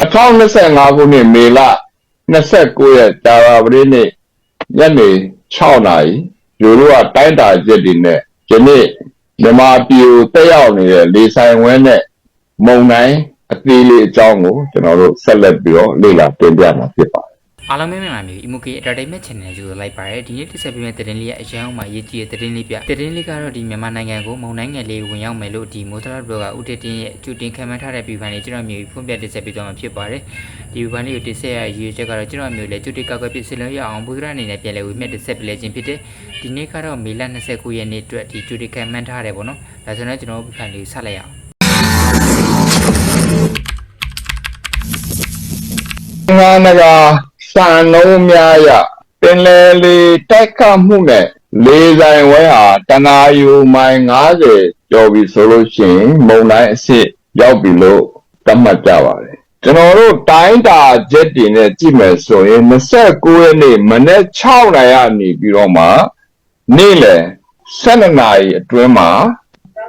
2025ခုနှစ်မေလ29ရက်တာဝပရိနေ့ညနေ6နာရီယူရိုကတိုင်းတာချက်တွေနဲ့ယနေ့မြန်မာပြည်ကိုတက်ရောက်နေတဲ့လေဆိုင်ဝဲနဲ့မုံတိုင်းအသေးလေးအကြောင်းကိုကျွန်တော်တို့ဆက်လက်ပြီးတော့လေ့လာတင်ပြမှာဖြစ်ပါတယ် အားလုံးပဲမြန်မာမျိုး Imo K Entertainment Channel ကိုလိုက်ပါရစေဒီနေ့တစ်ဆက်ပေးမယ့်သတင်းလေးရဲ့အရန်အောင်မှာရေးကြည့်တဲ့သတင်းလေးပြသတင်းလေးကတော့ဒီမြန်မာနိုင်ငံကိုမုံတိုင်းငယ်လေးဝင်ရောက်မယ်လို့ဒီမိုးတရဘလော့ကဦးတတင်ရဲ့အကျူတင်ခံမှန်းထားတဲ့ဗီဒီယိုလေးကျွန်တော်မျိုးဖွင့်ပြတစ်ဆက်ပေးသွားမှာဖြစ်ပါတယ်ဒီဗီဒီယိုလေးကိုတစ်ဆက်ရရည်ချက်ကတော့ကျွန်တော်မျိုးလည်းကျူတင်ကောက်ကပြစ်စလုံးရအောင်ဘုရားအနေနဲ့ပြန်လဲဝေမျက်တစ်ဆက်ပြလဲခြင်းဖြစ်တဲ့ဒီနေ့ကတော့မေလ29ရက်နေ့အတွက်ဒီကျူတင်ခံမှန်းထားတယ်ပေါ့နော်ဒါဆိုတော့ကျွန်တော်ဗီဒီယိုလေးဆက်လိုက်ရအောင်ငါးနဂါ စံလုံးများရပင်လေလေတိုက်ခတ်မှုနဲ့လေဆိုင်ဝဲဟာတနာယူမိုင်90ကျော်ပြီဆိုလို့ရှိရင်မုံတိုင်းအစ်စ်ရောက်ပြီလို့သတ်မှတ်ကြပါတယ်ကျွန်တော်တို့တိုင်းတာချက်တွေနဲ့ကြည့်မယ်ဆိုရင်29ရက်နေ့မနေ့6နာရီကနေပြီးတော့မှနေ့လယ်12နာရီအတွင်းမှာ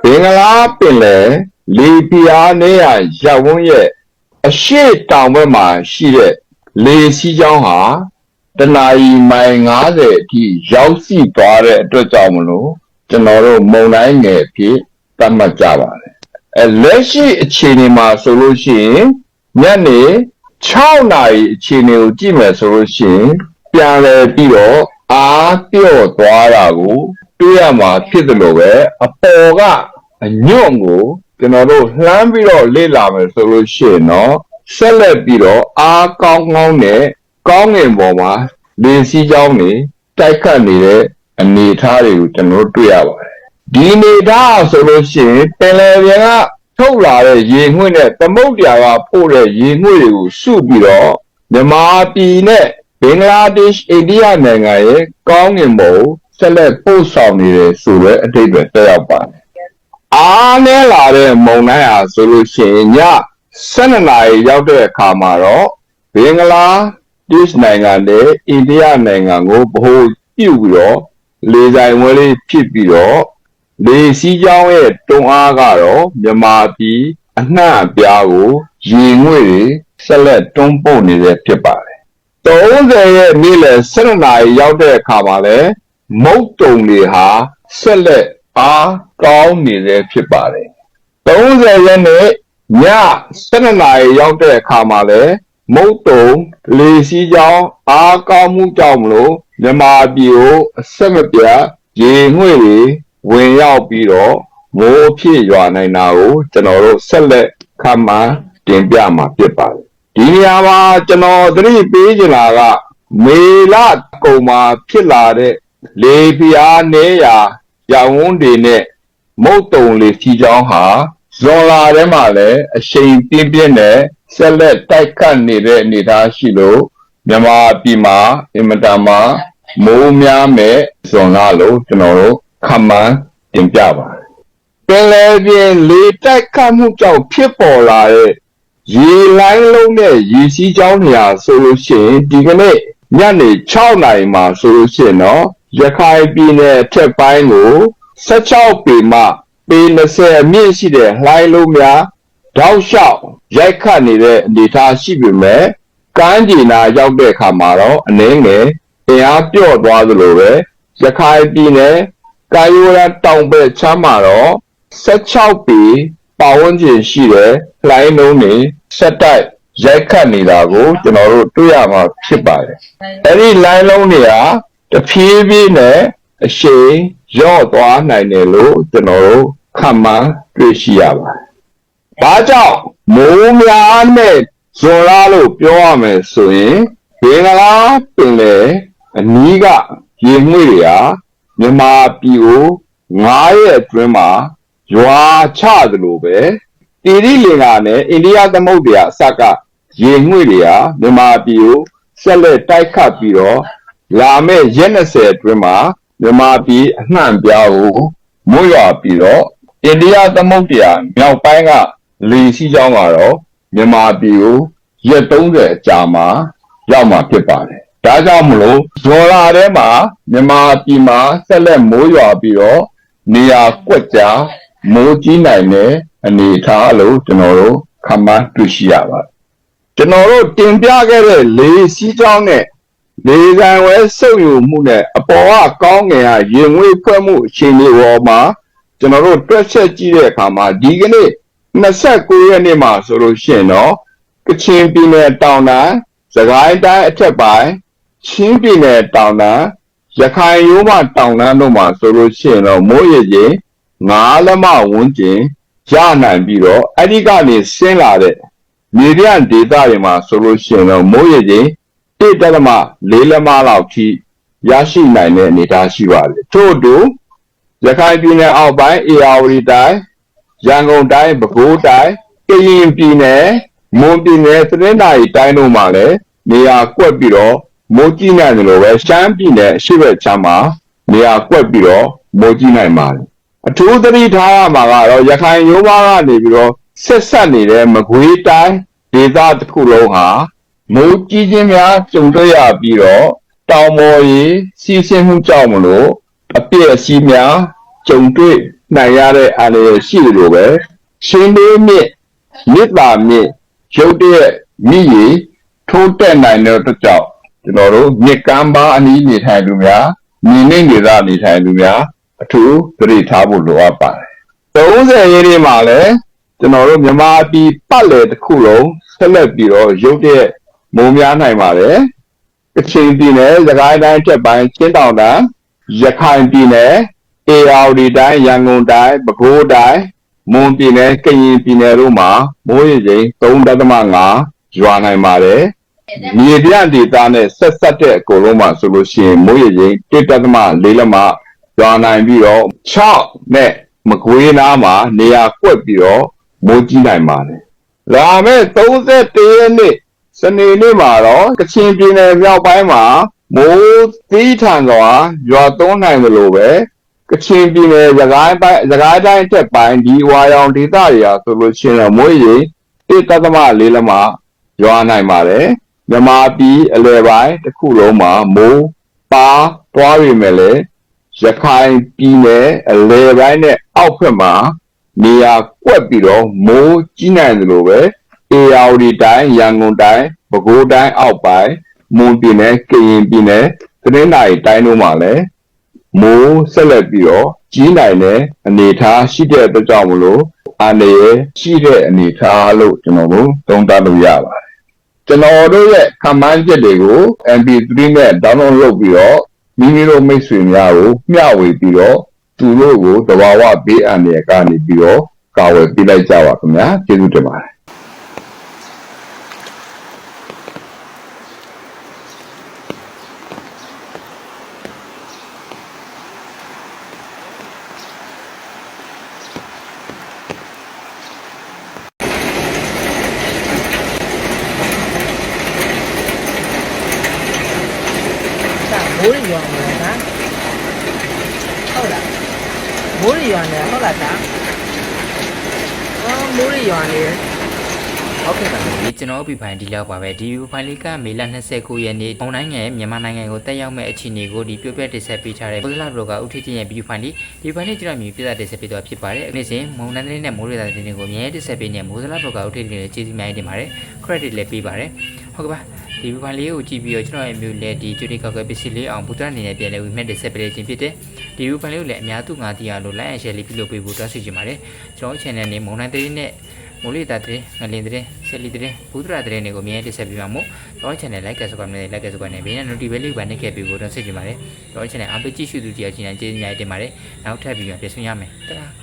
ဘင်္ဂလားပင်လယ်လေပြားနေရရပ်ဝန်းရဲ့အရှိတောင်ဘက်မှာရှိတဲ့ လေစီးကြောင်းဟာတနာရီမိုင်90အထိရောက်ရှိသွားတဲ့အတွက်ကြောင့်မလို့ကျွန်တော်တို့မုံတိုင်းငယ်ဖြစ်သတ်မှတ်ကြပါတယ်အဲလက်ရှိအခြေအနေမှာဆိုလို့ရှိရင်ညနေ6နာရီအခြေအနေကိုကြည့်မယ်ဆိုလို့ရှိရင်ပြန်လည်ပြီးတော့အားပြော့သွားတာကိုတွေ့ရမှာဖြစ်တယ်လို့ပဲအပေါ်ကအညွန့်ကိုကျွန်တော်တို့လှမ်းပြီးတော့လေ့လာမယ်ဆိုလို့ရှိရင်တော့ ဆက်လက်ပြီးတော့အားကောင်းကောင်းနဲ့ကောင်းငင်ပေါ်မှာလေစီးကြောင်းတွေတိုက်ခတ်နေတဲ့အနေအထားတွေကိုကျွန်တော်တို့တွေ့ရပါတယ်ဒီအနေအထားဆိုလို့ရှိရင်ပင်လယ်ပြင်ကထုတ်လာတဲ့ရေငွေ့နဲ့သမုဒ္ဒရာကပို့တဲ့ရေငွေ့တွေကိုစုပြီးတော့မြန်မာပြည်နဲ့ဘင်္ဂလားဒေ့ရှ်အိန္ဒိယနိုင်ငံရဲ့ကောင်းငင်ပေါ်ကိုဆက်လက်ပို့ဆောင်နေတယ်ဆိုတဲ့အတိတ်ပဲတက်ရောက်ပါတယ်အားနဲလာတဲ့မုံတိုင်းဟာဆိုလို့ရှိရင်ည 12နာရီရောက်တဲ့အခါမှာတော့ဘင်္ဂလားဒေ့ရှ်နိုင်ငံနဲ့အိန္ဒိယနိုင်ငံကိုဗဟိုပြုပြီးတော့လေဆိုင်ဝဲလေးဖြစ်ပြီးတော့လေစီးကြောင်းရဲ့တွန်းအားကတော့မြန်မာပြည်အနှံ့အပြားကိုရေငွေ့တွေဆက်လက်တွန်းပို့နေတဲ့ဖြစ်ပါတယ်30ရဲ့နေ့လယ်12နာရီရောက်တဲ့အခါမှာလဲမုတ်တုံတွေဟာဆက်လက်အားကောင်းနေသေးဖြစ်ပါတယ်30ရက်နေ့ ည12နာရီရောက်တဲ့အခါမှာလဲမုတ်တုံလေစီးကြောင်းအားကောင်းမှုကြောင့်မလို့မြန်မာပြည်ကိုအဆက်မပြတ်ရေငွေ့တွေဝင်ရောက်ပြီးတော့မိုးဖြစ်ရွာနိုင်တာကိုကျွန်တော်တို့ဆက်လက်ခန့်မှန်းတင်ပြမှာဖြစ်ပါတယ်ဒီနေရာမှာကျွန်တော်သတိပေးချင်တာကမေလကုံမှာဖြစ်လာတဲ့လေပြားနေရာရောင်ဝန်းတွေနဲ့မုတ်တုံလေစီချောင်းဟာ ဇွန်လထဲမှာလည်းအရှိန်ပြင်းပြင်းနဲ့ဆက်လက်တိုက်ခတ်နေတဲ့အနေအထားရှိလို့မြန်မာပြည်မှာအင်မတန်မှမိုးများမဲ့ဇွန်လလို့ကျွန်တော်တို့ခန့်မှန်းတင်ပြပါတယ်ပင်လယ်ပြင်လေတိုက်ခတ်မှုကြောင့်ဖြစ်ပေါ်လာတဲ့ရေလိုင်းလုံးနဲ့ရေစီးကြောင်းနေရာဆိုလို့ရှိရင်ဒီကနေ့ညနေ6နာရီမှာဆိုလို့ရှိရင်တော့ရခိုင်ပြည်နယ်ထက်ပိုင်းကို16ပေမှ ပေ20အမြင့်ရှိတဲ့လှိုင်းလုံးများတောက်လျှောက်ရိုက်ခတ်နေတဲ့အနေအထားရှိပေမဲ့ကမ်းခြေနာရောက်တဲ့အခါမှာတော့အနည်းငယ်အင်အားပြော့သွားသလိုပဲရခိုင်ပြည်နယ်ကာယိုရာတောင်ဘက်ချမ်းမှာတော့16ပေပတ်ဝန်းကျင်ရှိတဲ့လှိုင်းလုံးတွေဆက်တိုက်ရိုက်ခတ်နေတာကိုကျွန်တော်တို့တွေ့ရမှာဖြစ်ပါတယ်။အဲဒီလှိုင်းလုံးတွေဟာတဖြည်းဖြည်းနဲ့အရှိန်ရော့သွားနိုင်တယ်လို့ကျွန်တော်တို့ ခန့်မှန်းတွေ့ရှိရပါတယ်။ဘာကြောင့်မိုးများနဲ့ဇွန်လာလို့ပြောရမယ်ဆိုရင်ဘင်္ဂလားပင်လယ်အနီးကရေငွေ့တွေဟာမြန်မာပြည်ကို9ရက်အတွင်းမှာရွာချသလိုပဲတိရိလင်္ကာနဲ့အိန္ဒိယသမုဒ္ဒရာအစကရေငွေ့တွေဟာမြန်မာပြည်ကိုဆက်လက်တိုက်ခတ်ပြီးတော့လာမယ့်ရက်20အတွင်းမှာမြန်မာပြည်အနှံ့ပြားကိုမိုးရွာပြီးတော့ အိန္ဒိယသမုဒ္ဒရာမြောက်ပိုင်းကလေစီးကြောင်းကတော့မြန်မာပြည်ကိုရက်30အကြာမှာရောက်မှာဖြစ်ပါတယ်။ဒါကြောင့်မလို့ဇော်လာထဲမှာမြန်မာပြည်မှာဆက်လက်မိုးရွာပြီးတော့နေရာကွက်ကြားမိုးကြီးနိုင်တဲ့အနေအထားလို့ကျွန်တော်တို့ခန့်မှန်းတွေ့ရှိရပါတယ်။ကျကျွန်တော်တို့တင်ပြခဲ့တဲ့လေစီးကြောင်းနဲ့လေဆိုင်ဝဲစုပ်ယူမှုနဲ့အပေါ်ကကောင်းငယ်ကရင်ငွေဖွဲ့မှုအခြေအနေပေါ်မှာ ကျွန်တော်တို့တွက်ချက်ကြည့်တဲ့အခါမှာဒီကနေ့29ရက်နေ့မှာဆိုလို့ရှိရင်တော့ကချင်ပြည်နယ်တောင်တန်းစကိုင်းတိုင်းအထက်ပိုင်းချင်းပြည်နယ်တောင်တန်းရခိုင်ရိုးမတောင်တန်းတို့မှာဆိုလို့ရှိရင်တော့မိုးရေချိန်9လက်မဝန်းကျင်ရနိုင်ပြီးတော့အဲ့ဒီကနေဆင်းလာတဲ့မြေပြန့်ဒေသတွေမှာဆိုလို့ရှိရင်တော့မိုးရေချိန်1တက်သမ4လက်မလောက်ထိရရှိနိုင်တဲ့အနေအထားရှိပါတယ်ထို့အတူ ရခိုင်ပြည်နယ်အောက်ပိုင်းအေရဝတီတိုင်းရန်ကုန်တိုင်းပဲခူးတိုင်းကရင်ပြည်နယ်မွန်ပြည်နယ်သရင်တိုင်းတိုင်းတို့မှာလည်းနေရာကွက်ပြီးတော့မိုးကြီးနိုင်တယ်လို့ပဲရှမ်းပြည်နယ်အရှိဘက်ချမ်းမှာနေရာကွက်ပြီးတော့မိုးကြီးနိုင်ပါတယ်အထူးသတိထားရမှာကတော့ရခိုင်ရိုးမားကနေပြီးတော့ဆက်ဆက်နေတဲ့မကွေးတိုင်းဒေသတစ်ခုလုံးဟာမိုးကြီးခြင်းများကြုံတွေ့ရပြီးတော့တောင်ပေါ်ရေးစီးဆင်းမှုကြောင့်မလို့ အပြည့်အစည်းများကြုံတွေ့နိုင်ရတဲ့အနေရရှိတယ်လို့ပဲရှင်းလေးမြင့်မြစ်တာမြင့်ရုပ်တရက်မြည်ရီထိုးတက်နိုင်တဲ့အတွက်ကြောင့်ကျွန်တော်တို့မြစ်ကမ်းပါအနီးနေထိုင်သူများမြင်းနှင်းဒေသနေထိုင်သူများအထူးသတိထားဖို့လိုအပ်ပါတယ်30ရေးလေးမှာလည်းကျွန်တော်တို့မြန်မာပြည်ပတ်လည်တစ်ခုလုံးဆက်လက်ပြီးတော့ရုတ်တရက်မုံများနိုင်ပါတယ်။ကချင်ပြည်နယ်၊စကိုင်းတိုင်းတက်ပိုင်းချင်းတောင်တန်း ရခိုင်ပြည်နယ်အေရဝတီတိုင်းရန်ကုန်တိုင်းပဲခူးတိုင်းမွန်ပြည်နယ်ကရင်ပြည်နယ်တို့မှာမိုးရေချိန်3.5ရွာနိုင်ပါတယ်။မြေပြန့်ဒေသနဲ့ဆက်ဆက်တဲ့အကုန်လုံးမှာဆိုလို့ရှိရင်မိုးရေချိန်1.4လက်မရွာနိုင်ပြီးတော့6နဲ့မကွေးနားမှာနေရာကွက်ပြီးတော့မိုးကြီးနိုင်ပါတယ်။လာမယ့်31ရက်နေ့စနေနေ့မှာတော့ကချင်ပြည်နယ်မြောက်ပိုင်းမှာ မိုးသီးထန်စွာရွာသွန်းနိုင်သလိုပဲကချင်ပြည်နယ်သခိုင်းပိုင်းသခိုင်းတိုင်းတက်ပိုင်းဒီဝါရောင်ဒေသတွေဟာဆိုလို့ရှိရင်တော့မိုးရေ1.4လက်မရွာနိုင်ပါတယ်။မြန်မာပြည်အလယ်ပိုင်းတစ်ခုလုံးမှာမိုးပါသွားပြီမဲ့လေရခိုင်ပြည်နယ်အလယ်ပိုင်းနဲ့အောက်ဘက်မှာနေရာကွက်ပြီးတော့မိုးကြီးနိုင်တယ်လို့ပဲအေရဝတီတိုင်းရန်ကုန်တိုင်းပဲခူးတိုင်းအောက်ပိုင်း မွန်ပြည်နယ်ကရင်ပြည်နယ်သတင်းတိုင်းတိုင်းတို့မှာလည်းမိုးဆက်လက်ပြီးတော့ကြီးနိုင်တဲ့အနေအထားရှိတဲ့အတွက်ကြောင့်မလို့အနေရရှိတဲ့အနေအထားလို့ကျွန်တော်တို့သုံးသပ်လို့ရပါတယ်ကျွန်တော်တို့ရဲ့ command ချက်တွေကို MP3 နဲ့ download လုပ်ပြီးတော့မိမိတို့မိတ်ဆွေများကိုမျှဝေပြီးတော့သူတို့ကိုတဘာဝဘေးအန္တရာယ်ကနေပြီးတော့ကာဝယ်ပေးလိုက်ကြပါခင်ဗျာကျေးဇူးတင်ပါတယ် ဒါ မိုးရီရွာမယ်နော်ဟုတ်လားမိုးရီရွာနေဟုတ်လားဒါအော်မိုးရီရွာနေဟုတ်ကဲ့ပါဒီကျွန်တော်ပြဖိုင်ဒီလောက်ပါပဲဒီဖိုင်လေးကမေလ29ရက်နေ့ပုံနိုင်ငံရဲ့မြန်မာနိုင်ငံကိုတက်ရောက်မဲ့အခြေအနေကိုဒီပြပြတင်ဆက်ပေးထားတဲ့ပိုစလာဘလော့ကဥထိတင်ရဲ့ဗီဒီယိုဖိုင်လေးဒီဖိုင်လေးကျွန်တော်မြင်ပြသတင်ဆက်ပေးတော့ဖြစ်ပါတယ်အခုနေ့စဉ်မုံနန်းတဲ့နဲ့မိုးရတာတဲ့တွေကိုအမြဲတင်ဆက်ပေးနေမိုးစလာဘလော့ကဥထိတင်ရဲ့ကျေးဇူးအများကြီးတင်ပါတယ် credit လည်းပေးပါတယ်ဟုတ်ကဲ့ပါ ဒီဗီဒီယိုဖိုင်လေးကိုကြည့်ပြီးတော့ကျွန်တော်ရဲ့မျိုးလည်းဒီကျွတ်တိကောက်ကပစ္စည်းလေးအောင်ဘူတရအနေနဲ့ပြန်လဲဝီမက်တင်ဆက်ပေးခြင်းဖြစ်တဲ့ဒီဗီဒီယိုဖိုင်လေးကိုလည်းအများသူငါသိရလို့ like and share လေးပြုလုပ်ပေးဖို့တောင်းဆိုချင်ပါတယ်ကျွန်တော် channel နဲ့မုံနန်းတဲ့နဲ့မိုးလေတာတဲ့ငလင်တဲ့ဆက်လီတဲ့ဘူးဒရာတဲ့တွေကိုအမြဲတက်ဆက်ပြပါမို့တော့ channel like ဆိုကနေ like ဆိုကနေဘေးနဲ့ notification လေးပါနေခဲ့ပြီးကိုတော့ဆက်ကြည့်ပါတယ်တော့ channel အပိတ်ကြည့်ရှုသူတရားချင်းချင်းကျေးဇူးများတင်ပါတယ်နောက်ထပ်ပြီးပြန်ပြန်ဆွေးရမယ်တလား